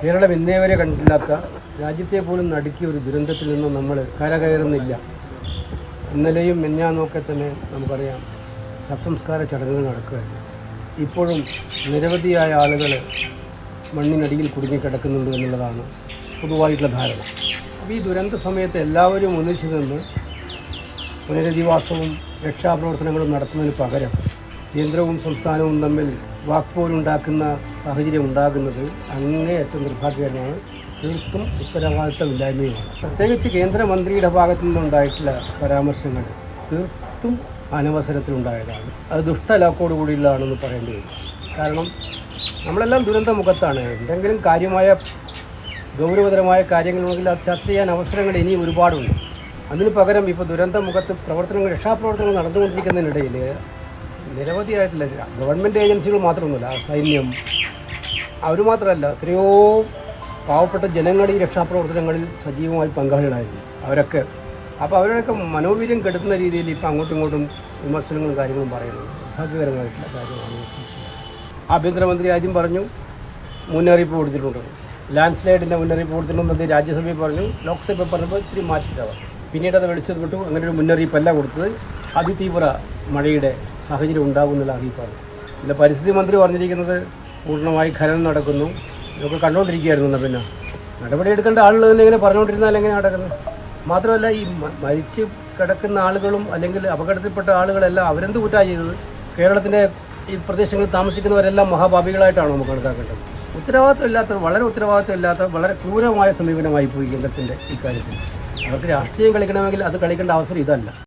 കേരളം ഇന്നേ വരെ കണ്ടില്ലാത്ത രാജ്യത്തെ പോലും നടുക്കിയ ഒരു ദുരന്തത്തിൽ നിന്നും നമ്മൾ കരകയറുന്നില്ല. ഇന്നലെയും മിന്നാന്നൊക്കെ തന്നെ നമുക്കറിയാം ശവസംസ്കാര ചടങ്ങുകൾ നടക്കുകയാണ്. ഇപ്പോഴും നിരവധിയായ ആളുകൾ മണ്ണിനടിയിൽ കുടുങ്ങിക്കിടക്കുന്നുണ്ട് എന്നുള്ളതാണ് പൊതുവായിട്ടുള്ള ധാരണ. അപ്പോൾ ഈ ദുരന്ത സമയത്ത് എല്ലാവരും ഒന്നിച്ചു നിന്ന് പുനരധിവാസവും രക്ഷാപ്രവർത്തനങ്ങളും നടത്തുന്നതിന് പകരം കേന്ദ്രവും സംസ്ഥാനവും തമ്മിൽ വാക്പോലുണ്ടാക്കുന്ന സാഹചര്യം ഉണ്ടാകുന്നത് അങ്ങേയറ്റം നിർഭാഗ്യകരമാണ് തീർത്തും ഉത്തരവാദിത്തമില്ലായ്മയുമാണ്. പ്രത്യേകിച്ച് കേന്ദ്രമന്ത്രിയുടെ ഭാഗത്തു നിന്നുണ്ടായിട്ടുള്ള പരാമർശങ്ങൾ തീർത്തും അനവസരത്തിലുണ്ടായതാണ്. അത് ദുഷ്ടലാക്കോട് കൂടിയുള്ളതാണെന്ന് പറയേണ്ടി വരും. കാരണം നമ്മളെല്ലാം ദുരന്ത മുഖത്താണ്. എന്തെങ്കിലും കാര്യമായ ഗൗരവതരമായ കാര്യങ്ങളുണ്ടെങ്കിൽ അത് ചർച്ച ചെയ്യാൻ അവസരങ്ങൾ ഇനി ഒരുപാടുണ്ട്. അതിന് പകരം ഇപ്പോൾ ദുരന്ത മുഖത്ത് പ്രവർത്തനങ്ങൾ രക്ഷാപ്രവർത്തനങ്ങൾ നടന്നുകൊണ്ടിരിക്കുന്നതിനിടയിൽ നിരവധിയായിട്ടുള്ള ഗവൺമെന്റ് ഏജൻസികൾ മാത്രമൊന്നുമല്ല സൈന്യം അവർ മാത്രമല്ല എത്രയോ പാവപ്പെട്ട ജനങ്ങൾ ഈ രക്ഷാപ്രവർത്തനങ്ങളിൽ സജീവമായി പങ്കാളികളായിരുന്നു അവരൊക്കെ. അപ്പോൾ അവരൊക്കെ മനോവീര്യം കെടുത്തുന്ന രീതിയിൽ ഇപ്പം അങ്ങോട്ടും ഇങ്ങോട്ടും വിമർശനങ്ങളും കാര്യങ്ങളും പറയുന്നത് ഭാഗ്യകരമായിട്ടുള്ള കാര്യമാണ് ആഭ്യന്തരമന്ത്രി ആദ്യം പറഞ്ഞു മുന്നറിയിപ്പ് കൊടുത്തിട്ടുണ്ട്. ലാൻഡ് സ്ലൈഡിന്റെ മുന്നറിയിപ്പ് കൊടുത്തിട്ടുണ്ടെന്ന് രാജ്യസഭയിൽ പറഞ്ഞു. ലോക്സഭ പറഞ്ഞപ്പോൾ ഇത്തിരി മാറ്റിട്ടവർ പിന്നീട് അത് വെളിച്ചത് വിട്ടു. അങ്ങനെ ഒരു മുന്നറിയിപ്പല്ല കൊടുത്തത്. അതിതീവ്ര മഴയുടെ സാഹചര്യം ഉണ്ടാകുമെന്നുള്ള അറിയിപ്പാണ്. പിന്നെ പരിസ്ഥിതി മന്ത്രി പറഞ്ഞിരിക്കുന്നത് പൂർണമായി ഖനനം നടക്കുന്നു. ഇതൊക്കെ കണ്ടുകൊണ്ടിരിക്കുകയായിരുന്നു എന്നാൽ പിന്നെ. നടപടിയെടുക്കേണ്ട ആളുകൾ തന്നെ ഇങ്ങനെ പറഞ്ഞുകൊണ്ടിരുന്നാൽ എങ്ങനെ നടക്കുന്നത്? മാത്രമല്ല ഈ മരിച്ച് കിടക്കുന്ന ആളുകളും അല്ലെങ്കിൽ അപകടത്തിൽപ്പെട്ട ആളുകളെല്ലാം അവരെന്ത് കുറ്റാ ചെയ്തത്? കേരളത്തിന്റെ ഈ പ്രദേശങ്ങളിൽ താമസിക്കുന്നവരെല്ലാം മഹാഭാവികളായിട്ടാണോ നമുക്ക് കണക്കാക്കേണ്ടത്? ഉത്തരവാദിത്തമില്ലാത്ത വളരെ ഉത്തരവാദിത്തമില്ലാത്ത വളരെ ക്രൂരമായ സമീപനമായി പോയി കേന്ദ്രത്തിന്റെ ഇക്കാര്യത്തിൽ അവർക്ക് രാഷ്ട്രീയം കളിക്കണമെങ്കിൽ അത് കളിക്കേണ്ട അവസരം ഇതല്ല.